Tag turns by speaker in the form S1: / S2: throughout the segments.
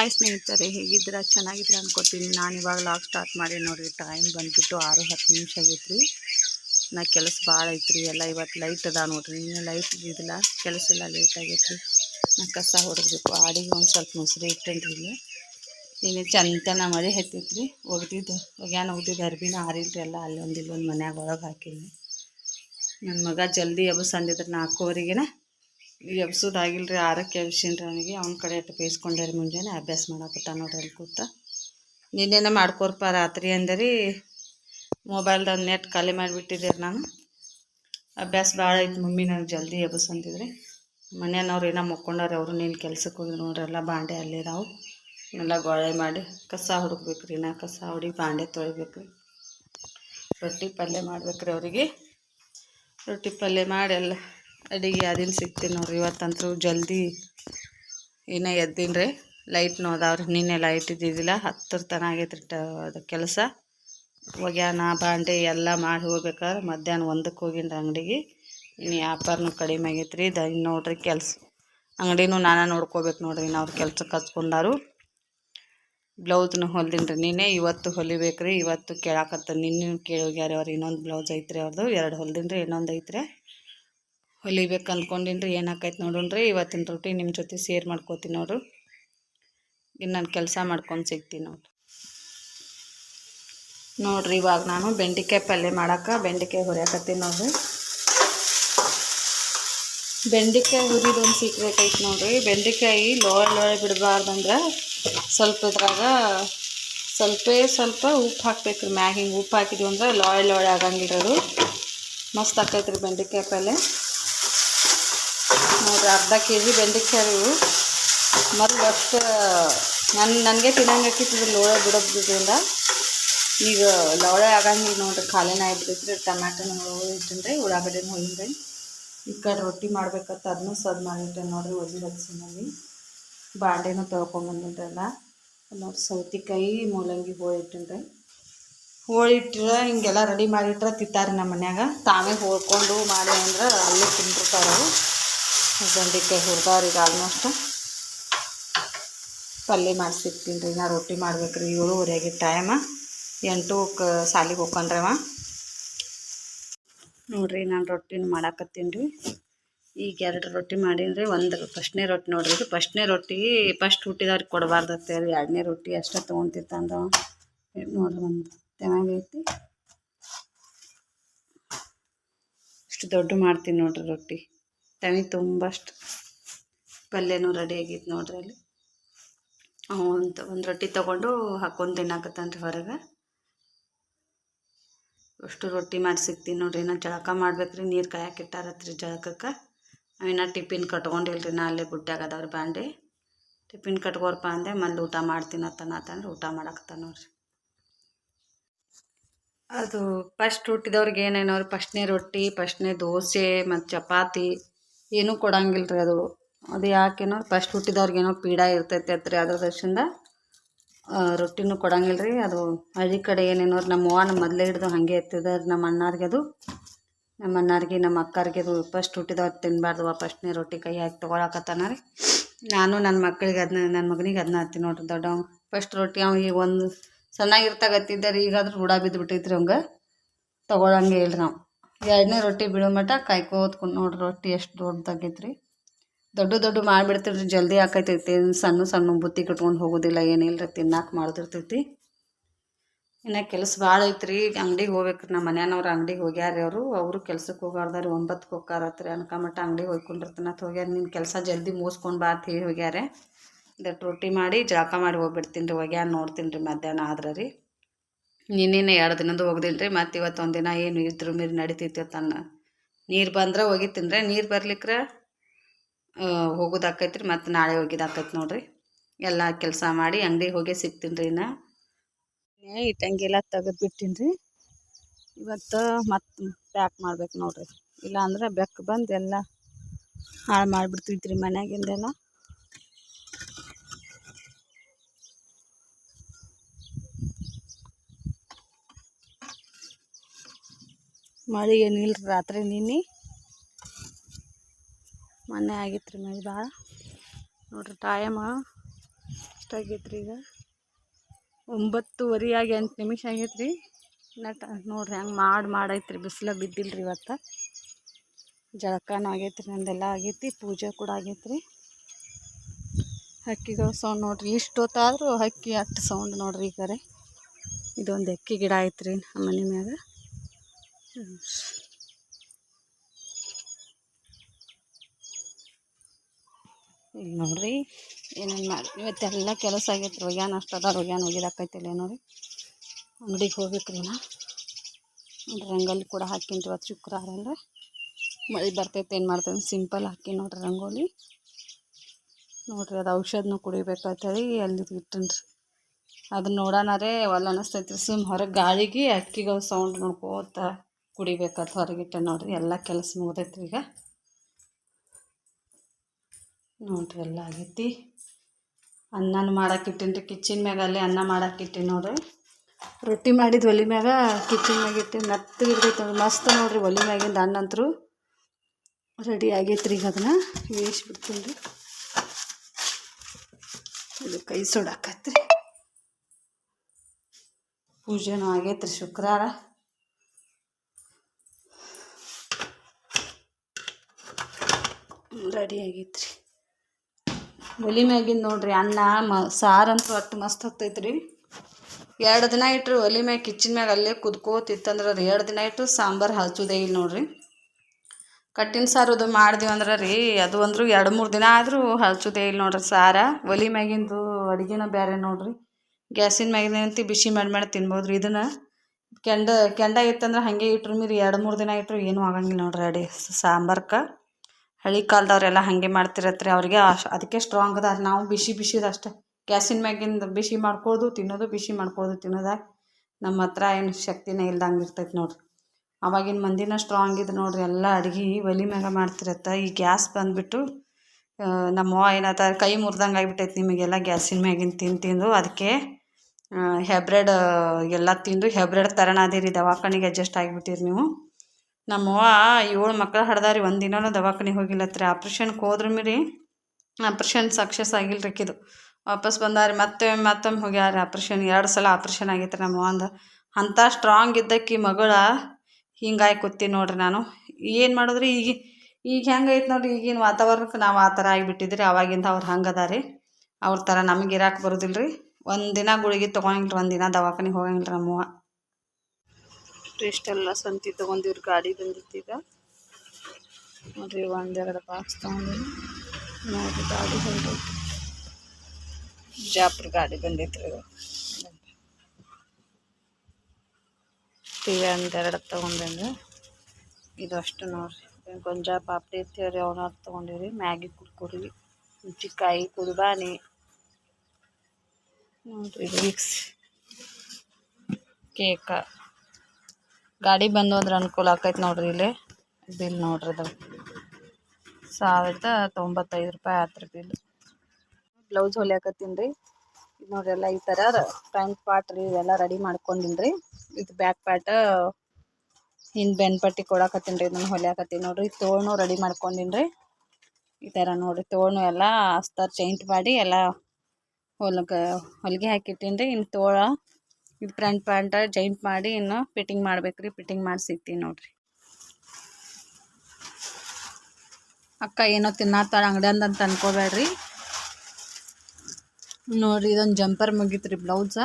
S1: Hi ಸ್ನೇಹಿತರೆ, ಹೇಗಿದ್ದೀರ? ಚೆನ್ನಾಗಿದ್ರೆ ಅನ್ಕೋತೀನಿ ನಾನು ಇವಾಗ ಲಾಗ್ ಸ್ಟಾರ್ಟ್ ಮಾಡಿ ನೋಡಿರಿ ಟೈಮ್ ಬಂದುಬಿಟ್ಟು ಆರು, ಹತ್ತು ನಿಮಿಷ ಆಗೈತ್ರಿ. ನಾ ಕೆಲಸ ಭಾಳ ಐತ್ರಿ. ಎಲ್ಲ ಇವತ್ತು ಲೈಟ್ ಅದ ನೋಡ್ರಿ. ಇನ್ನು ಲೈಟ್ ಇದ್ದಿದ್ದಿಲ್ಲ ಕೆಲಸ ಎಲ್ಲ ಲೇಟ್ ಆಗೈತ್ರಿ. ನಾ ಕಸ ಹೊಡೆದ್ಬೇಕು ಆಡಿಗೆ ಒಂದು ಸ್ವಲ್ಪ ಮೊಸರು ಇಟ್ಟೇನ್ರಿ ಇಲ್ಲ. ನೀನು ಚಂತನ ಮಳೆ ಹೆತ್ತೈತ್ರಿ. ಒಗ್ದಿದ್ದು ಒಗ್ಯಾನ ಒಗ್ದಿದ್ದು ಅರ್ಬಿನ ಆರಿಲ್ರಿ ಎಲ್ಲ. ಅಲ್ಲಿ ಒಂದು ಇಲ್ಲೊಂದು ಮನ್ಯಾಗ ಒಳಗೆ ಹಾಕಿಲ್ಲ ನನ್ನ ಮಗ ಜಲ್ದಿ ಎಬ್ಬ ಸಂದಿದ್ರೆ ನಾಲ್ಕೂವರೆಗೆನ ಎಬ್ಸೋದಾಗಿಲ್ಲ ರೀ ಆರಕ್ಕೆ ಎಬ್ಸೀನಿ ಅವನಿಗೆ. ಅವ್ನ ಕಡೆ ಅಟ್ಟು ಬೇಯಿಸ್ಕೊಂಡ್ರಿ ಮುಂಜಾನೆ ಅಭ್ಯಾಸ ಮಾಡಕತ್ತ ನೋಡ್ರಿ ಅಲ್ಲಿ ಕೂತ. ನಿನ್ನೆನ ಮಾಡ್ಕೊರ್ಪ ರಾತ್ರಿ ಅಂದರಿ ಮೊಬೈಲ್ದಾಗ ನೆಟ್ ಖಾಲಿ ಮಾಡಿಬಿಟ್ಟಿದ್ದೀರಿ ನಾನು. ಅಭ್ಯಾಸ ಭಾಳ ಐತೆ ಮಮ್ಮಿ ನನಗೆ ಜಲ್ದಿ ಎಬಸ್ ಅಂತಿದ್ರಿ ಮನೆಯವ್ರು ಏನೋ ಮಕ್ಕೊಂಡವ್ರಿ ಅವರು ನೀನು ಕೆಲ್ಸಕ್ಕೆ ಹೋಗಿ ನೋಡ್ರಿ, ಎಲ್ಲ ಬಾಂಡೆ ಅಲ್ಲಿದಾವು ಎಲ್ಲ ಗೊಳೆ ಮಾಡಿ ಕಸ ಹುಡುಕ್ಬೇಕು ರೀ ನಾ ಕಸ ಹೊಡಿ ಬಾಂಡೆ ತೊಳಿಬೇಕು ರೀ ರೊಟ್ಟಿ ಪಲ್ಯ ಮಾಡ್ಬೇಕು ರೀ ಅವರಿಗೆ. ರೊಟ್ಟಿ ಪಲ್ಯ ಮಾಡಿ ಎಲ್ಲ ಅಡಿಗೆ ಅದಿನ ಸಿಗ್ತೀನಿ ನೋಡ್ರಿ? ಇವತ್ತಂತೂ ಜಲ್ದಿ ಇನ್ನೂ ಎದ್ದೀನಿ ರೀ ಲೈಟ್ನು ಅದಾವ್ರಿ. ನಿನ್ನೆ ಲೈಟ್ ಇದ್ದಿದ್ದಿಲ್ಲ. ಹತ್ತರ ತನ ಆಗೈತ್ರಿ ಟ, ಅದು ಕೆಲಸ. ಒಗ್ಯಾನ ಬಾಂಡೆ ಎಲ್ಲ ಮಾಡಿ ಹೋಗ್ಬೇಕಾದ್ರೆ ಮಧ್ಯಾಹ್ನ ಒಂದಕ್ಕೆ ಹೋಗಿನ್ರಿ ಅಂಗಡಿಗೆ. ಇನ್ನು ವ್ಯಾಪಾರನೂ ಕಡಿಮೆ ಆಗೈತೆ ರೀ ದ ಇನ್ನು ನೋಡ್ರಿ ಕೆಲಸ. ಅಂಗಡಿನೂ ನಾನೇ ನೋಡ್ಕೋಬೇಕು ನೋಡ್ರಿ. ಇನ್ನು ಅವ್ರ ಕೆಲ್ಸಕ್ಕೆ ಹಚ್ಕೊಂಡಾರು ಬ್ಲೌಸ್ನು ಹೊಲ್ದಿನ್ರಿ ರೀ ನಿನ್ನೆ. ಇವತ್ತು ಹೊಲಿಬೇಕು ರೀ ಇವತ್ತು ಕೇಳಾಕತ್ತ ನಿನ್ನೂ ಕೇಳಿ ಹೋಗ್ಯಾರ ಅವ್ರು. ಇನ್ನೊಂದು ಬ್ಲೌಸ್ ಐತ್ರಿ ಅವ್ರದ್ದು ಎರಡು ಹೊಲ್ದಿನ್ರಿ, ಇನ್ನೊಂದು ಐತ್ರಿ. ಹೊಲಿಬೇಕು ಅಂದ್ಕೊಂಡಿನಿ ರೀ ಏನಾಕೈತೆ ರೀ ಇವತ್ತಿನ ರೊಟ್ಟಿ ನಿಮ್ಮ ಜೊತೆ ಶೇರ್ ಮಾಡ್ಕೋತೀನಿ ನೋಡ್ರಿ. ಇನ್ನು ನಾನು ಕೆಲಸ ಮಾಡ್ಕೊಂಡು ಸಿಗ್ತೀನಿ ನೋಡ್ರಿ. ನೋಡ್ರಿ, ಇವಾಗ ನಾನು ಬೆಂಡೆಕಾಯಿ ಪಲ್ಯ ಮಾಡೋಕೆ ಬೆಂಡೆಕಾಯಿ ಹುರಿಯಾಕತ್ತೀನಿ ನೋಡ್ರಿ. ಬೆಂಡೆಕಾಯಿ ಹುರಿದೊಂದು ಸೀಕ್ರೆಟ್ ಐತೆ ನೋಡ್ರಿ. ಬೆಂಡೆಕಾಯಿ ಲೋಳೆ ಬಿಡಬಾರ್ದು ಬಿಡಬಾರ್ದಂದ್ರೆ ಸ್ವಲ್ಪ ಇದ್ರಾಗ ಸ್ವಲ್ಪೇ ಸ್ವಲ್ಪ ಉಪ್ಪು ಹಾಕ್ಬೇಕು ರೀ ಮ್ಯಾಗ ಉಪ್ಪು ಹಾಕಿದ್ವಿ ಅಂದ್ರೆ ಲೋಯ್ ಲೋಳೆ ಆಗಂಗಿಲ್ಲ ಅದು. ಮಸ್ತ್ ಆಕೈತೆ ರೀ ಬೆಂಡೆಕಾಯಿ ಪಲ್ಯ. ನೋಡ್ರಿ ಅರ್ಧ ಕೆ ಜಿ ಬೆಂಡೆಕಾಯಿ ಇವು ಮೊದ್ಲು ಅಷ್ಟು ನನ್ನ ನನಗೆ ತಿನ್ನಂಗಾಕಿತ್ತು ಲೋಳೆ ಬಿಡೋದ್ರಿಂದ. ಈಗ ಲವಳೆ ಆಗಂಗಿಲ್ಲ ನೋಡಿರಿ ಖಾಲಿನ ಆಗ್ಬಿಟ್ಟೈತ್ರಿ ಟಮಾಟನ ಇಟ್ಟಿನ್ರಿ ಉಳ್ಳಾಗಡ್ಡಿನ ಹೊಯ್ದ್ರಿ ಈ ಕಡೆ ರೊಟ್ಟಿ ಮಾಡ್ಬೇಕತ್ತ ಅದನ್ನೂ ಸದ್ ಮಾಡಿಟ್ಟೆ ನೋಡ್ರಿ, ಒಲಿ ಹಚ್ಚಿನಲ್ಲಿ ಬಾಂಡೆನೂ ತೊಳ್ಕೊಂಬಂದಿನ್ರಿ ಎಲ್ಲ. ನೋಡಿ ಸೌತಿಕಾಯಿ ಮೂಲಂಗಿ ಹೋಳಿ ಇಟ್ಟಿನ್ರಿ. ಹೋಳಿ ಇಟ್ಟಿರ ಹಿಂಗೆಲ್ಲ ರೆಡಿ ಮಾಡಿಟ್ರೆ ತಿಂತಾರೆ ನಮ್ಮ ಮನ್ಯಾಗ. ತಾವೇ ಹೋಳ್ಕೊಂಡು ಮಾಡಿ ಅಂದ್ರೆ ಅಲ್ಲೇ ತಿಂದಿರ್ತಾರೆ ಅವು ಬೆಂಡೆಕಾಯಿ ಹುರಿದವ್ರು ಆಲ್ಮೋಸ್ಟ್ ಪಲ್ಯ ಮಾಡಿಸಿರ್ತೀನಿ ರೀ, ನಾ ರೊಟ್ಟಿ ಮಾಡ್ಬೇಕ್ರಿ, ಏಳುವರೆಗೆ ಟೈಮ ಎಂಟಕ್ಕೆ ಸಾಲಿಗೆ ಹೋಗ್ಕೊಂಡ್ರವ. ನೋಡ್ರಿ, ನಾನು ರೊಟ್ಟಿನ ಮಾಡಾಕತ್ತೀನಿ ರೀ. ಈಗ ಎರಡು ರೊಟ್ಟಿ ಮಾಡೀನಿ ರೀ, ಒಂದು ಫಸ್ಟ್ನೇ ರೊಟ್ಟಿ ನೋಡ್ರಿ, ಇದು ಫಸ್ಟ್ನೇ ರೊಟ್ಟಿ, ಫಸ್ಟ್ ಹುಟ್ಟಿದವ್ರಿಗೆ ಕೊಡಬಾರ್ದತ್ತೆ ರೀ ಎರಡನೇ ರೊಟ್ಟಿ ಅಷ್ಟೇ ತೊಗೊಂತಿತ್ತಂದ ನೋಡ್ರಿ ಒಂದು ಚೆನ್ನಾಗೈತಿ ಇಷ್ಟು ದೊಡ್ಡ ಮಾಡ್ತೀನಿ ನೋಡ್ರಿ ರೊಟ್ಟಿ. ತನಿ ತುಂಬಷ್ಟು ಪಲ್ಯನೂ ರೆಡಿ ಆಗೈತೆ ನೋಡ್ರಿ ಅಲ್ಲಿ. ಒಂದು ಒಂದು ರೊಟ್ಟಿ ತೊಗೊಂಡು ಹಾಕೊಂಡು ತಿನ್ನಾಕತ್ತಂತ ಹೊರಗೆ. ಅಷ್ಟು ರೊಟ್ಟಿ ಮಾಡಿ ಸಿಗ್ತೀನಿ ನೋಡ್ರಿ ನಾನು ಜಳಕ ಮಾಡ್ಬೇಕ್ರಿ, ನೀರು ಕಾಯಕ್ಕೆ ಇಟ್ಟಾರತ್ರಿ ಜಳಕಕ್ಕೆ. ಅವಿನ್ನ ಟಿಫಿನ್ ಕಟ್ಕೊಂಡಿಲ್ರಿ, ನಾ ಅಲ್ಲೇ ಅದಾವ್ರಿ ಬಾಂಡೆ. ಟಿಫಿನ್ ಕಟ್ಕೋರಪ್ಪ ಅಂದೆ, ಮಲ್ಲಿ ಊಟ ಮಾಡ್ತೀನಿ ಅತ್ತಂದ್ರೆ ಊಟ ಮಾಡಾಕತ್ತ ನೋಡ್ರಿ. ಅದು ಫಸ್ಟ್ ಹುಟ್ಟಿದವ್ರಿಗೆ ಏನೇನೋ ಫಸ್ಟ್ನೇ ರೊಟ್ಟಿ ಫಸ್ಟ್ನೇ ದೋಸೆ, ಮತ್ತು ಚಪಾತಿ. ಏನೂ ಕೊಡಂಗಿಲ್ಲ ರೀ ಅದು ಅದು ಯಾಕೇನೋ ಫಸ್ಟ್ ಹುಟ್ಟಿದವ್ರಿಗೇನೋ ಪೀಡ ಇರ್ತೈತೆ ಅತ್ರಿ ಅದ್ರ ದರ್ಶನದ ರೊಟ್ಟಿನೂ ಕೊಡಂಗಿಲ್ಲ ರೀ ಅದು ಹಳ್ಳಿ ಕಡೆ ಏನೇನೋ ನಮ್ಮ ಅವ್ವನ ಮೊದಲೇ ಹಿಡ್ದು ಹಾಗೆ ಇರ್ತದ ನಮ್ಮ ಅಣ್ಣಾರಿಗೆ ಅದು. ನಮ್ಮ ಅಣ್ಣಾರಿಗೆ, ನಮ್ಮ ಅಕ್ಕಾರಿಗೆ ಅದು ಫಸ್ಟ್ ಹುಟ್ಟಿದವ್ರು ತಿನ್ನಬಾರ್ದು ಫಸ್ಟ್ನೇ ರೊಟ್ಟಿ ಕೈ ಹಾಕಿ ತೊಗೊಳಕತ್ತಾನ ರೀ. ನಾನು ನನ್ನ ಮಕ್ಕಳಿಗೆ ಅದನ್ನ ನನ್ನ ಮಗನಿಗೆ ಅದನ್ನ ಹತ್ತಿ ನೋಡ್ರಿ ದೊಡ್ಡವ ಫಸ್ಟ್ ರೊಟ್ಟಿ ಅವ ಈಗ ಒಂದು ಸಣ್ಣಾಗಿರ್ತಾಗತ್ತಿದ್ದ ರೀ, ಈಗಾದ್ರೂ ರೂಢ ಬಿದ್ದುಬಿಟ್ಟೈತ್ರಿ ಅವಂಗೆ. ತೊಗೊಳಂಗೆ ಇಲ್ಲ ನಾವು ಎರಡನೇ ರೊಟ್ಟಿ ಬಿಡೋ ಮಟ್ಟ ಕಾಯ್ಕೋತ್ಕೊಂಡು ನೋಡ್ರಿ ರೊಟ್ಟಿ ಎಷ್ಟು ದೊಡ್ಡದಾಗೈತ್ರಿ. ದೊಡ್ಡ ದೊಡ್ಡ ಮಾಡಿಬಿಡ್ತೀವಿ ಜಲ್ದಿ ಆಕೈತೈತಿ, ಸಣ್ಣ ಸಣ್ಣ ಬುತ್ತಿ ಕಟ್ಕೊಂಡು ಹೋಗೋದಿಲ್ಲ ಏನಿಲ್ಲ ರೀ ತಿನ್ನಾಕೆ ಮಾಡ್ತಿರ್ತೈತಿ ಇನ್ನು ಕೆಲಸ ಭಾಳ ಐತ್ರಿ, ಅಂಗಡಿಗೆ ಹೋಗ್ಬೇಕು ನಮ್ಮ ಮನೆಯವ್ರ ಅಂಗಡಿಗೆ ಹೋಗ್ಯಾರ ಅವರು ಅವರು ಕೆಲ್ಸಕ್ಕೆ ಹೋಗಾರ್ದಾರ ಒಂಬತ್ತಕ್ಕೆ ಹೋಗಾರತ್ರಿ ಅನ್ಕೊಂಬಟ್ಟ ಅಂಗಡಿಗೆ ಹೋಗ್ಕೊಂಡಿರ್ತಾನಂತ ಹೋಗ್ಯಾರ ನಿನ್ನ ಕೆಲಸ ಜಲ್ದಿ ಮುಗಿಸ್ಕೊಂಡು ಬಾ ಅಂತ ಹೇಳಿ ಹೋಗ್ಯಾರೆ. ದಟ್ಟು ರೊಟ್ಟಿ ಮಾಡಿ, ಜಳಕ ಮಾಡಿ ಹೋಗ್ಬಿಡ್ತೀನಿ ರೀ, ಹೋಗ್ಯಾರ, ನೋಡ್ತೀನಿ ರೀ, ಮಧ್ಯಾಹ್ನ ಆದ್ರೆ ರೀ. ನಿನ್ನೆ ಎರಡು ದಿನದ್ದು ರೀ ಮತ್ತು ಇವತ್ತು ದಿನ ಏನು ಇದ್ರ ಮೀರಿ ನಡಿತೈತಿ ತನ್ನ. ನೀರು ಬಂದ್ರೆ ಹೋಗಿ ರೀ ನೀರು ಬರ್ಲಿಕ್ರೆ ಹೋಗೋದಾಕೈತೆ ರೀ ಮತ್ತು ನಾಳೆ ಹೋಗಿದಾಕೈತೆ ನೋಡ್ರಿ. ಎಲ್ಲ ಕೆಲಸ ಮಾಡಿ ಅಂಗಡಿಗೆ ಹೋಗಿ ಸಿಗ್ತೀನಿ ರೀ ಇನ್ನು ಇಟ್ಟಂಗೆಲ್ಲ ತೆಗೆದು ಬಿಟ್ಟೀನಿ ರೀ ಇವತ್ತು ಮತ್ತೆ ಪ್ಯಾಕ್ ಮಾಡ್ಬೇಕು ನೋಡ್ರಿ. ಇಲ್ಲ ಅಂದ್ರೆ ಬೆಕ್ಕು ಬಂದು ಎಲ್ಲ ಹಾಳು ಮಾಡಿಬಿಡ್ತೈತ್ರಿ ಮನ್ಯಾಗಿಂದೆಲ್ಲ. ಮಳೆ ಏನಿಲ್ಲ ರಾತ್ರಿ ನಿನ್ನೆ. ಮೊನ್ನೆ ಆಗಿತ್ತು ರೀ ಮಳೆ ಭಾಳ. ನೋಡ್ರಿ ಟೈಮ ಎಷ್ಟಾಗೈತ್ರಿ ಈಗ? ಒಂಬತ್ತುವರೆ ಆಗಿ ಎಂಟು ನಿಮಿಷ ಆಗೈತ್ರಿ. ನಟ ನೋಡ್ರಿ ಹಂಗೆ ಮಾಡಿ ಮಾಡೈತ್ರಿ ಬಿಸಿಲಾಗ ಬಿದ್ದಿಲ್ರಿ ಇವತ್ತು. ಜಳಕನೂ ಆಗೈತ್ರಿ, ನಂದೆಲ್ಲ ಆಗೈತಿ, ಪೂಜೆ ಕೂಡ ಆಗೈತ್ರಿ. ಹಕ್ಕಿಗಳು ಸೌಂಡ್ ನೋಡ್ರಿ ಇಷ್ಟೊತ್ತಾದರೂ ಹಕ್ಕಿ ಅಷ್ಟು ಸೌಂಡ್ ನೋಡ್ರಿ ಈ ಕಡೆ. ಇದೊಂದು ಅಕ್ಕಿ ಗಿಡ ಐತ್ರಿ ನಮ್ಮ ಮನೆ ಮ್ಯಾಗ. ಈಗ ನೋಡ್ರಿ, ಏನೇನು ಮಾಡಿ, ಇವತ್ತೆಲ್ಲ ಕೆಲಸ ಆಗೈತೆ ರೋಗ್ಯಾನ ಅಷ್ಟದ, ರೋಗ್ಯಾನ ಒಗಿದಾಕೈತಿಲ್ಲ ನೋಡ್ರಿ ಅಂಗಡಿಗೆ ಹೋಗ್ಬೇಕ್ರಿ ನಾ. ರಂಗೋಲಿ ಕೂಡ ಹಾಕಿನ್ರಿ ಇವತ್ತು ಶುಕ್ರವಾರ ಅಂದ್ರೆ. ಮಳೆ ಬರ್ತೈತೆ, ಏನು ಮಾಡ್ತೇವೆ ಸಿಂಪಲ್ ಹಾಕಿ ನೋಡ್ರಿ ರಂಗೋಲಿ. ನೋಡ್ರಿ, ಅದು ಔಷಧನೂ ಕುಡಿಬೇಕಂತೇಳಿ ಅಲ್ಲಿ ಇಟ್ಟನ್ರಿ. ಅದನ್ನ ನೋಡೋಣರೇ ಒಲ್ಲ ಅನ್ನಿಸ್ತೈತ್ರಿ ಸುಮ್ಮ ಹೊರಗೆ ಗಾಳಿಗೆ ಅಕ್ಕಿಗೆ ಸೌಂಡ್ ನೋಡ್ಕೋತ ಕುಡಿಬೇಕಂತ ಹೊರಗಿಟ್ಟೆ ನೋಡ್ರಿ, ಎಲ್ಲ ಕೆಲಸ ಮುಗ್ದೈತ್ರಿ ಈಗ. ನೋಡ್ರಿ, ಎಲ್ಲ ಆಗೈತಿ. ಅನ್ನನ ರೀ ಕಿಚನ್ ಮ್ಯಾಗ ಅಲ್ಲಿ ಅನ್ನ ಮಾಡಾಕಿಟ್ಟಿನಿ ನೋಡ್ರಿ. ರೊಟ್ಟಿ ಮಾಡಿದ ಒಲೆ ಮ್ಯಾಗ ಕಿಚನ್ ಮ್ಯಾಗ ಇಟ್ಟಿನಿ, ಮೆತ್ತಗೆ ಇರ್ತೈತೆ ನೋಡ್ರಿ. ಮಸ್ತ್ ನೋಡ್ರಿ ಒಲಿ ಮ್ಯಾಗಿಂದ ಅನ್ನ ಅಂತರೂ ರೆಡಿ ಆಗೈತ್ರಿ ಈಗ ಅದನ್ನ. ಬಿಡ್ತೀನಿ ರೀ ಇದು ಕೈ ಸೋಡಾಕತ್ರಿ. ಪೂಜೆನೂ ಆಗೈತ್ರಿ ಶುಕ್ರವಾರ. ರೆಡಿ ಆಗೈತ್ರಿ ಒಲಿ ಮ್ಯಾಗಿಂದ ನೋಡ್ರಿ ಅನ್ನ, ಮ ಸಾರಂತೂ ಅಷ್ಟು ಮಸ್ತ್ ಹತ್ತೈತ್ರಿ. ಎರಡು ದಿನ ಇಟ್ಟರು ಒಲಿ ಮ್ಯಾಗ ಕಿಚನ್ ಮ್ಯಾಗ ಅಲ್ಲೇ ಕುದ್ಕೋತಿತ್ತಂದ್ರೆ ಅದು ಎರಡು ದಿನ ಇಟ್ಟು ಸಾಂಬಾರು ಹಚ್ಚೋದೇ ಇಲ್ಲ ನೋಡ್ರಿ. ಕಟ್ಟಿನ ಸಾರು ಅದು ಮಾಡಿದೀವಿ ಅಂದ್ರೆ ರೀ, ಅದು ಅಂದ್ರೂ ಎರಡು ಮೂರು ದಿನ ಆದರೂ ಹಚ್ಚೋದೇ ಇಲ್ಲ ನೋಡ್ರಿ ಸಾರ. ಒಲಿ ಮ್ಯಾಗಿಂದು ಅಡುಗೆನ ಬೇರೆ ನೋಡ್ರಿ. ಗ್ಯಾಸಿನ ಮ್ಯಾಗಿನಂತಿ ಬಿಸಿ ಮಾಡಿ ಮಾಡಿ ತಿನ್ಬೋದು ರೀ ಇದನ್ನು. ಕೆಂಡ ಕೆಂಡ ಇತ್ತಂದ್ರೆ ಹಾಗೆ ಇಟ್ರು ಮೀರಿ ಎರಡು ಮೂರು ದಿನ ಇಟ್ಟರು ಏನೂ ಆಗಂಗಿಲ್ಲ ನೋಡ್ರಿ ಅಡಿ ಸಾಂಬಾರ್ಕ. ಹಳೆ ಕಾಲದವ್ರೆಲ್ಲ ಹಾಗೆ ಮಾಡ್ತಿರತ್ರಿ ಅವ್ರಿಗೆ ಅದಕ್ಕೆ ಸ್ಟ್ರಾಂಗ್ ಅದ. ನಾವು ಬಿಸಿ ಬಿಸಿದು ಅಷ್ಟೇ. ಗ್ಯಾಸಿನ ಮ್ಯಾಗಿಂದ ಬಿಸಿ ಮಾಡ್ಕೋದು ತಿನ್ನೋದು ಬಿಸಿ ಮಾಡ್ಕೋದು ತಿನ್ನೋದಾಗ ನಮ್ಮ ಹತ್ರ ಏನು ಶಕ್ತಿನೇ ಇಲ್ದಂಗೆ ಇರ್ತೈತೆ ನೋಡ್ರಿ. ಅವಾಗಿನ ಮಂದಿನ ಸ್ಟ್ರಾಂಗ್ ಇದು ನೋಡ್ರಿ. ಎಲ್ಲ ಅಡುಗೆ ಒಲಿ ಮ್ಯಾಗ ಮಾಡ್ತಿರತ್ತ. ಈ ಗ್ಯಾಸ್ ಬಂದುಬಿಟ್ಟು ನಮ್ಮವ್ವ ಏನತ್ತ ಕೈ ಮುರಿದಂಗೆ ಆಗಿಬಿಟ್ಟೈತೆ ನಿಮಗೆಲ್ಲ ಗ್ಯಾಸಿನ ಮ್ಯಾಗಿನ ತಿಂದು ತಿಂದು ಅದಕ್ಕೆ ಹೆಬ್ರೆಡ್ ಎಲ್ಲ ತಿಂದು ಹೆಬ್ರೆಡ್ ತರಣ ಅದೀರಿ. ದವಾಖಾನಿಗೆ ಅಡ್ಜಸ್ಟ್ ಆಗಿಬಿಟ್ಟಿರಿ ನೀವು. ನಮ್ಮವ್ವ, ಏಳು ಮಕ್ಕಳು ಹಡ್ದಾರಿ, ಒಂದು ದಿನವೂ ದವಾಖಾನೆ ಹೋಗಿಲ್ಲತ್ರಿ ಆಪ್ರೇಷನ್ಗೆ ಹೋದ್ರ ಮೀರಿ, ಆಪ್ರೇಷನ್ ಸಕ್ಸಸ್ ಆಗಿಲ್ಲ ರೀಕಿದು ವಾಪಸ್ ಬಂದಾರಿ, ಮತ್ತೆ ಮತ್ತೊಮ್ಮೆ ಹೋಗ್ಯಾರ ಆಪ್ರೇಷನ್ ಎರಡು ಸಲ ಆಪ್ರೇಷನ್ ಆಗೈತೆ ನಮ್ಮ ಒಂದು ಅಂಥ ಸ್ಟ್ರಾಂಗ್ ಇದ್ದಕ್ಕಿ ಮಗಳ ಹಿಂಗಾಗಿ ಕೂತೀನಿ ನೋಡ್ರಿ ನಾನು. ಏನು ಮಾಡಿದ್ರಿ? ಈಗ ಈಗ ಹೆಂಗೈತೆ ನೋಡ್ರಿ? ಈಗಿನ ವಾತಾವರಣಕ್ಕೆ ನಾವು ಆ ಥರ ಆಗಿಬಿಟ್ಟಿದ್ರಿ. ಅವಾಗಿಂದ ಅವ್ರು ಹಂಗೆ ಅದಾರಿ. ರೀ ಅವ್ರ ಥರ ನಮಗೆ ಇರಕ್ಕೆ ಬರೋದಿಲ್ಲ ರೀ ಒಂದು ದಿನ ಗುಳಿಗೆ ತೊಗೊಂಗಿಲ್ಲ ಒಂದು ದಿನ ದವಾಖಾನೆ ಹೋಗಂಗಿಲ್ಲ ರೀ ನಮ್ಮವ್ವ ಇಷ್ಟೆಲ್ಲ ಸಂತಿ ತೊಗೊಂಡಿವ್ರಿ ಗಾಡಿ ಬಂದಿತ್ತು ಈಗ ನೋಡ್ರಿ ಒಂದೆರಡು ಬಾಕ್ಸ್ ತೊಗೊಂಡಿನಿ ನೋಡ್ರಿ ಗಾಡಿ ಬಂದೈತಿ ಬಿಜಾಪುರ ಗಾಡಿ ಬಂದೈತ್ರಿ ಇದು ಒಂದೆರಡು ತೊಗೊಂಡಂಗೆ ಇದು ಅಷ್ಟು ಗೊಂಜಾ ಪಾಪಡಿ ಇರ್ತೇವ್ರಿ ಅವನ್ನ ತೊಗೊಂಡಿವ್ರಿ. ಮ್ಯಾಗಿ ಕುರ್ಕುರಿ ಮೆಣಸಿನ್ಕಾಯಿ ಕುರ್ಬಾನಿ. ನೋಡ್ರಿ ಮಿಕ್ಸ್. ಕೇಕ. ಗಾಡಿ ಬಂದು ಅಂದ್ರೆ ಅನುಕೂಲ ಆಕೈತೆ ನೋಡ್ರಿ ಇಲ್ಲಿ. ಬಿಲ್ ನೋಡ್ರಿ ಅದು ಸಾವಿರದ ತೊಂಬತ್ತೈದು ರೂಪಾಯಿ ಆತ್ರಿ ಬಿಲ್. ಬ್ಲೌಸ್ ಹೊಲಿಯಾಕತ್ತೀನಿ ರೀ. ನೋಡ್ರಿ ಎಲ್ಲ ಈ ಥರ ಫ್ರಂಟ್ ಪಾರ್ಟ್ ರೀ ಇವೆಲ್ಲ ರೆಡಿ ಮಾಡ್ಕೊಂಡಿನ್ರಿ ಇದು ಬ್ಯಾಕ್ ಪಾರ್ಟ್ ಬೆನ್ ಪಟ್ಟಿ ಕೊಡಾಕತ್ತೀನಿ ರೀ ಇದನ್ನು ಹೊಲಿಯಾಕತ್ತೀನಿ ನೋಡ್ರಿ. ತೋಳ್ನು ರೆಡಿ ಮಾಡ್ಕೊಂಡಿನ್ರಿ ಈ ಥರ ನೋಡ್ರಿ ತೋಳ್ನು ಎಲ್ಲ ಅಸ್ತಾರ್ ಚೇಂಟ್ ಮಾಡಿ ಎಲ್ಲ ಹೊಲಗ ಹೊಲಿಗೆ ಹಾಕಿಟ್ಟಿನಿ ರೀ. ಇನ್ನು ತೋಳ ಇದು ಪ್ರಂಟ್ ಪ್ಯಾಂಟ್ ಜಾಯಿಂಟ್ ಮಾಡಿ ಇನ್ನು ಫಿಟ್ಟಿಂಗ್ ಮಾಡ್ಬೇಕು ರೀ ಫಿಟ್ಟಿಂಗ್ ಮಾಡಿ ಸಿಗ್ತೀನಿ ನೋಡ್ರಿ. ಅಕ್ಕ ಏನೋ ತಿನ್ನತ್ತಾಳ ಅಂಗಡಿಯಂದ ಅಂತ ಅನ್ಕೋಬೇಡ್ರಿ. ನೋಡ್ರಿ ಇದೊಂದು ಜಂಪರ್ ಮುಗೀತು ರೀ ಬ್ಲೌಸ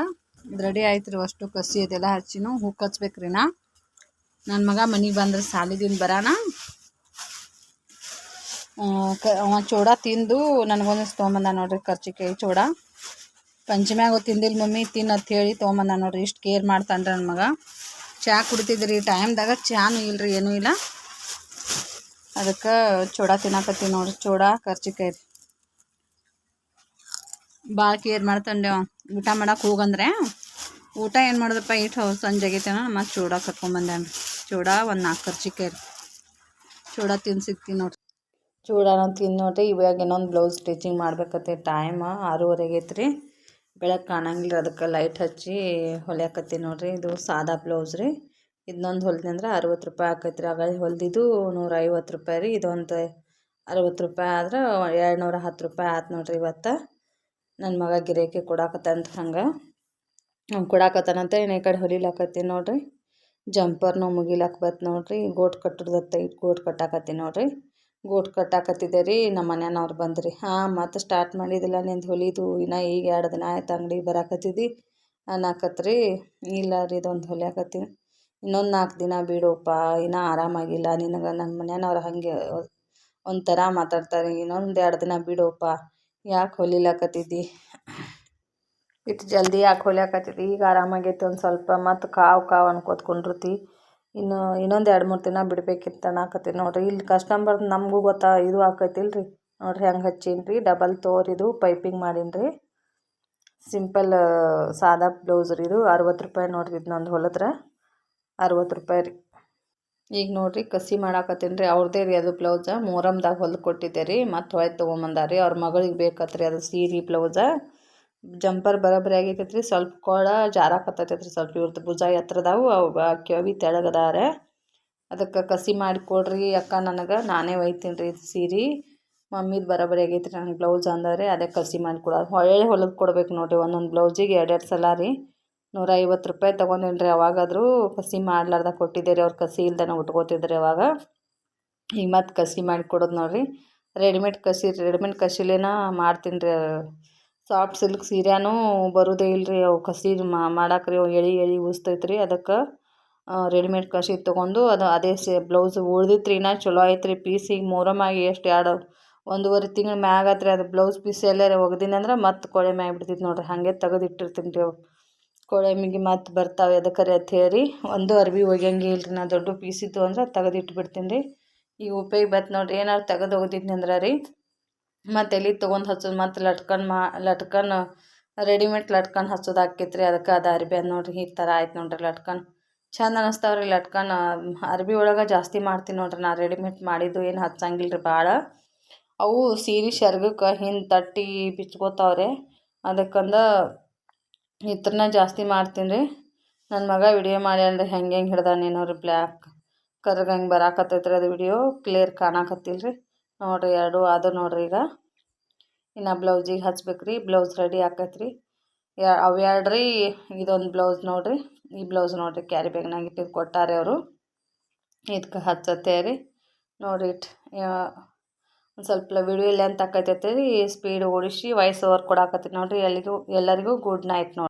S1: ರೆಡಿ ಆಯ್ತು ರೀ ಅಷ್ಟು ಕಸಿ ಅದೆಲ್ಲ ಹಚ್ಚಿನೂ, ಹೂ ಕಚ್ಬೇಕ್ರಿ ನಾ. ನನ್ನ ಮಗ ಮನೆಗೆ ಬಂದ್ರೆ ಸಾಲಿದಿಂದ ಬರೋಣ ಚೂಡ ತಿಂದು ನನಗೊಂದು ತೊಗೊಂಬಂದ ನೋಡ್ರಿ ಕರ್ಚಿಕಾಯಿ ಚೂಡ. ಪಂಚಮ್ಯಾಗ ತಿಂದಿಲ್ಲ ಮಮ್ಮಿ ತಿನ್ನು ಅಂತ ಹೇಳಿ ತೊಗೊಂಬಂದ ನೋಡ್ರಿ, ಇಷ್ಟು ಕೇರ್ ಮಾಡ್ತಾನ್ರಿ ನನ್ನ ಮಗ. ಚಹಾ ಕುಡಿತಿದ್ರಿ, ಟೈಮ್ದಾಗ ಚಹಾನು ಇಲ್ರಿ, ಏನೂ ಇಲ್ಲ. ಅದಕ್ಕೆ ಚೂಡ ತಿನ್ನಕತ್ತೀವಿ ನೋಡ್ರಿ, ಚೂಡ ಕರ್ಚಿಕಾಯಿ. ರೀ ಭಾಳ ಕೇರ್ ಮಾಡ್ತಾನೆ ಊಟ ಮಾಡಕ್ಕೆ ಹೋಗಂದ್ರೆ ಊಟ ಏನು ಮಾಡಿದ್ರಪ್ಪ ಇಟ್ಟು ಸಂಜೆ ಆಗೈತೇನೋ ಮತ್ತು ಚೂಡ ಕರ್ಕೊಂಬಂದೆ ಚೂಡ ಒಂದು ನಾಲ್ಕು ಕರ್ಚಿಕಾಯಿ ರೀ. ಚೂಡ ತಿಂದು ಸಿಗ್ತೀನಿ ನೋಡ್ರಿ. ಚೂಡನ ತಿಂದು ನೋಡ್ರಿ, ಇವಾಗ ಇನ್ನೊಂದು ಬ್ಲೌಸ್ ಸ್ಟಿಚಿಂಗ್ ಮಾಡ್ಬೇಕತ್ತೆ ಟೈಮ್ ಆರೂವರೆಗೆ ಐತ್ರಿ. ಬೆಳಗ್ಗೆ ಕಾಣಂಗಿಲ್ಲ ಅದಕ್ಕೆ ಲೈಟ್ ಹಚ್ಚಿ ಹೊಲಿಯಾಕತ್ತೀನಿ ನೋಡ್ರಿ. ಇದು ಸಾದಾ ಬ್ಲೌಸ್ ರೀ. ಇದನ್ನೊಂದು ಹೊಲ್ದಿ ಅಂದ್ರೆ ಅರವತ್ತು ರೂಪಾಯಿ ಆಕೈತೆ ರೀ ಆಗ ಹೊಲ್ದಿದ್ದು ನೂರ ಐವತ್ತು ರೂಪಾಯಿ ರೀ. ಇದೊಂದು ಅರವತ್ತು ರೂಪಾಯಿ ಆದ್ರೆ ಎರಡು ನೂರ ಹತ್ತು ರೂಪಾಯಿ ಆಯ್ತು ನೋಡ್ರಿ ಇವತ್ತು. ನನ್ನ ಮಗ ಗಿರೇಕಿ ಕೊಡಾಕತ್ತಂತ ಹಂಗೆ. ಅವ್ನು ಕೊಡಾಕತ್ತಾನಂತ ಇನ್ನು ಈ ಕಡೆ ಹೊಲಿಲಾಕತ್ತೀನಿ ನೋಡಿರಿ. ಜಂಪರ್ನು ಮುಗಿಲಾಕ ಬತ್ತು ನೋಡಿರಿ. ಗೋಟ್ ಇಟ್ಟು ಗೋಟ್ ಕಟ್ಟಾಕತ್ತೀನಿ ನೋಡಿರಿ. ಗೋಟ್ ಕಟ್ಟಾಕತ್ತಿದ್ದೆ ರೀ, ನಮ್ಮ ಮನೆಯವ್ರು ಬಂದ್ರಿ. ಹಾಂ, ಮತ್ತೆ ಸ್ಟಾರ್ಟ್ ಮಾಡಿದಿಲ್ಲ ನಿಂದು ಹೊಲಿದು, ಇನ್ನು ಈಗ ಎರಡು ದಿನ ಆಯ್ತು ಅಂಗಡಿಗೆ ಬರಾಕತ್ತಿದ್ದಿ ಅನ್ನಕತ್ರಿ ಇಲ್ಲ ರೀ ಇದೊಂದು ಹೊಲಿಯಾಕತ್ತೀನಿ ಇನ್ನೊಂದು ನಾಲ್ಕು ದಿನ ಬಿಡೋಪ್ಪ ಇನ್ನೂ ಆರಾಮಾಗಿಲ್ಲ. ನಿನಗೆ ನನ್ನ ಮನೆಯವ್ರು ಹಾಗೆ ಒಂಥರ ಮಾತಾಡ್ತಾರೆ. ಇನ್ನೊಂದು ಎರಡು ದಿನ ಬಿಡೋಪ್ಪ ಯಾಕೆ ಹೊಲಿಲಾಕತ್ತಿದ್ದಿ? ಇಟ್ಟು ಜಲ್ದಿ ಯಾಕೆ ಹೊಲಿಯಾಕತ್ತಿದ್ದಿ? ಈಗ ಆರಾಮಾಗೈತಿ ಒಂದು ಸ್ವಲ್ಪ, ಮತ್ತು ಕಾವು ಕಾವು ಅನ್ಕೋತ ಇನ್ನು ಇನ್ನೊಂದು ಎರಡು ಮೂರು ದಿನ ಬಿಡ್ಬೇಕಿತ್ತು ಅನ್ನಕತ್ತೀನಿ ನೋಡಿರಿ. ಇಲ್ಲಿ ಕಸ್ಟಮರ್ ನಮಗೂ ಗೊತ್ತಾ ಇದು ಆಕೈತಿಲ್ಲ ರೀ ನೋಡಿರಿ ಹೆಂಗೆ ಹಚ್ಚೀನಿ ರೀ ಡಬಲ್ ತೋರಿದು ಪೈಪಿಂಗ್ ಮಾಡೀನಿ ರೀ ಸಿಂಪಲ್ ಸಾದಾ ಬ್ಲೌಸ್ ರೀ ಇದು. ಅರವತ್ತು ರೂಪಾಯಿ ನೋಡಿರಿ ಇದನ್ನೊಂದು ಹೊಲತ್ರ ಅರವತ್ತು ರೂಪಾಯಿ ರೀ. ಈಗ ನೋಡಿರಿ ಕಸಿ ಮಾಡಾಕತ್ತೀನಿ ರೀ ಅವ್ರದೇ ರೀ ಅದು ಬ್ಲೌಸ ಮೂರಮ್ದಾಗ ಹೊಲ್ದು ಕೊಟ್ಟಿದ್ದೆ ರೀ. ಮತ್ತು ಹೊಯ್ತು ತೊಗೊಂಬಂದಾರಿ ಅವ್ರ ಮಗಳಿಗೆ ಬೇಕತ್ರಿ ಅದು ಸೀರೆ ಬ್ಲೌಸ ಜಂಪರ್ ಬರೋಬ್ಬರಿ ಆಗೈತೈತೆ ರೀ ಸ್ವಲ್ಪ ಕೊಳ ಜಾರಾಕತ್ತೈತೆ ರೀ ಸ್ವಲ್ಪ ಇವ್ರದ್ದು ಭುಜ ಎತ್ತರದಾವು. ಅವು ಕೆವಿ ತೆಳಗದಾರೆ. ಅದಕ್ಕೆ ಕಸಿ ಮಾಡಿ ಕೊಡ್ರಿ ಅಕ್ಕ ನನಗೆ. ನಾನೇ ಒಯ್ತೀನಿ ರೀ ಸೀರೆ. ಮಮ್ಮಿದು ಬರೋಬ್ಬರಿ ಆಗೈತೆ ರೀ ಬ್ಲೌಸ್ ಅಂದರೆ. ಅದೇ ಕಸಿ ಮಾಡಿ ಕೊಡೋದು ಹೊಳೆ ಹೊಲದು ಕೊಡ್ಬೇಕು ನೋಡಿರಿ. ಒಂದೊಂದು ಬ್ಲೌಸಿಗೆ ಎರಡೆರಡು ಸಲ ರೀ. ನೂರ ಐವತ್ತು ರೂಪಾಯಿ ತೊಗೊಂಡೇನಿ ರೀ ಅವಾಗಾದರೂ. ಕಸಿ ಮಾಡ್ಲಾರ್ದ ಕೊಟ್ಟಿದ್ದೆ ರೀ ಅವ್ರು ಕಸಿ ಇಲ್ದೇ ಉಟ್ಕೋತಿದ್ರಿ ಅವಾಗ ಈಗ ಮತ್ತೆ ಕಸಿ ಮಾಡಿ ಕೊಡೋದು ನೋಡಿರಿ. ರೆಡಿಮೇಡ್ ಕಸಿ, ರೆಡಿಮೇಡ್ ಕಸಿಲೇನ ಮಾಡ್ತೀನಿ ರೀ ಸಾಫ್ಟ್ ಸಿಲ್ಕ್ ಸೀರೆನೂ ಬರೋದೇ ಇಲ್ರಿ. ಅವು ಕಸಿ ಮಾಡಾಕ್ರಿ. ಅವು ಎಳಿ, ಎಳೆ ರೀ ಅದಕ್ಕೆ ರೆಡಿಮೇಡ್ ಕಸಿ ತೊಗೊಂಡು ಅದು ಅದೇ ಸೇ, ಬ್ಲೌಸ್ ಉಳ್ದಿತ್ತು ರೀ ನಾ ಚಲೋ ಆಯ್ತು ರೀ ಪೀಸಿಗೆ ಮೂರಮ್ಮಾಗಿ ಎಷ್ಟು ಎರಡು ಒಂದೂವರೆ ತಿಂಗ್ಳು ಮ್ಯಾಗ ಆತ್ರಿ. ಅದು ಬ್ಲೌಸ್ ಪೀಸ್ ಎಲ್ಲಾರ ಒಗ್ದೀನಿ ಅಂದ್ರೆ ಮತ್ತೆ ಕೊಳೆ ಮ್ಯಾಗ ಬಿಡ್ತೈತೆ ನೋಡ್ರಿ. ಹಾಗೆ ತೆಗೆದಿಟ್ಟಿರ್ತೀನಿ ರೀ ಅವು. ಕೊಳೆ ಮಿಗಿ ಮತ್ತೆ ಬರ್ತಾವೆ ಅದಕ್ಕರೆ ಅಂತ ಹೇಳಿ. ಒಂದು ಅರ್ಬಿ ಒಗ್ಯಂಗೆ ಇಲ್ರಿ. ನಾ ದೊಡ್ಡ ಪೀಸ್ ಇತ್ತು ಅಂದ್ರೆ ತೆಗೆದು ಇಟ್ಬಿಡ್ತೀನಿ ರೀ ಈಗ ಉಪಯೋಗ ಬತ್ತು ನೋಡ್ರಿ. ಏನಾರು ತೆಗೆದು ಒಗ್ದಿದ್ನಿ ಅಂದ್ರೆ ರೀ ಮತ್ತು ಎಲ್ಲಿ ತೊಗೊಂಡು ಹಚ್ಚೋದು ಮತ್ತು ಲಟ್ಕನ್ ಮಾ, ಲಟ್ಕನ್ ರೆಡಿಮೇಡ್ ಲಟ್ಕನ್ ಹಚ್ಚೋದು ಆಕೈತ್ರಿ ಅದಕ್ಕೆ ಅದು ಅರ್ಬಿ ಅದು ನೋಡಿರಿ, ಈ ಥರ ಆಯ್ತು ನೋಡ್ರಿ ಲಟ್ಕನ್. ಚಂದ ಅನ್ನಿಸ್ತಾವ್ರಿ ಲಟ್ಕನ್. ಅರ್ಬಿ ಒಳಗೆ ಜಾಸ್ತಿ ಮಾಡ್ತೀನಿ ನೋಡಿರಿ ನಾ ರೆಡಿಮೇಡ್ ಮಾಡಿದ್ದು, ಏನು ಹಚ್ಚಂಗಿಲ್ಲ ರೀ ಭಾಳ ಅವು ಸೀರೆ ಶರ್ಗಕ್ಕೆ ಹಿಂದೆ ತಟ್ಟಿ ಬಿಚ್ಕೋತಾವ್ರೆ. ಅದಕ್ಕಂದ ಇತ್ರನ ಜಾಸ್ತಿ ಮಾಡ್ತೀನಿ ರೀ ನನ್ನ ಮಗ ವಿಡಿಯೋ ಮಾಡಿ ರೀ ಹೆಂಗೆ ಹೆಂಗೆ ಹಿಡ್ದಾನೇನೋ ರೀ ಬ್ಲ್ಯಾಕ್ ಕರ್ಗಂಗೆ ಬರಾಕತ್ತೈತ್ರಿ ಅದು ವಿಡಿಯೋ. ಕ್ಲಿಯರ್ ಕಾಣಕತ್ತಿಲ್ಲ ರೀ ನೋಡಿರಿ ಎರಡು ಅದು ನೋಡಿರಿ ಈಗ. ಇನ್ನು ಬ್ಲೌಸಿಗೆ ಹಚ್ಬೇಕು ರೀ ಬ್ಲೌಸ್ ರೆಡಿ ಆಕೈತ್ರಿ. ಅವು ರೀ ಇದೊಂದು ಬ್ಲೌಸ್ ನೋಡಿರಿ, ಈ ಬ್ಲೌಸ್ ನೋಡಿರಿ ಕ್ಯಾರಿ ಬ್ಯಾಗ್ನಾಗ ಇಟ್ಟಿದ್ದು ಕೊಟ್ಟಾರೆ ಅವರು. ಇದಕ್ಕೆ ಹಚ್ಚತ್ತೆ ರೀ ನೋಡಿ ಒಂದು ಸ್ವಲ್ಪ ವಿಡಿಯೋ ಅಂತ ಆಕೈತೈತೆ ರೀ ಸ್ಪೀಡ್ ಓಡಿಸಿ ವಾಯ್ಸ್ ಓವರ್ ಕೊಡಾಕತ್ತೀನಿ ನೋಡಿರಿ ಎಲ್ಲಿಗೂ ಎಲ್ಲರಿಗೂ ಗುಡ್ ನೈಟ್ ನೋಡಿ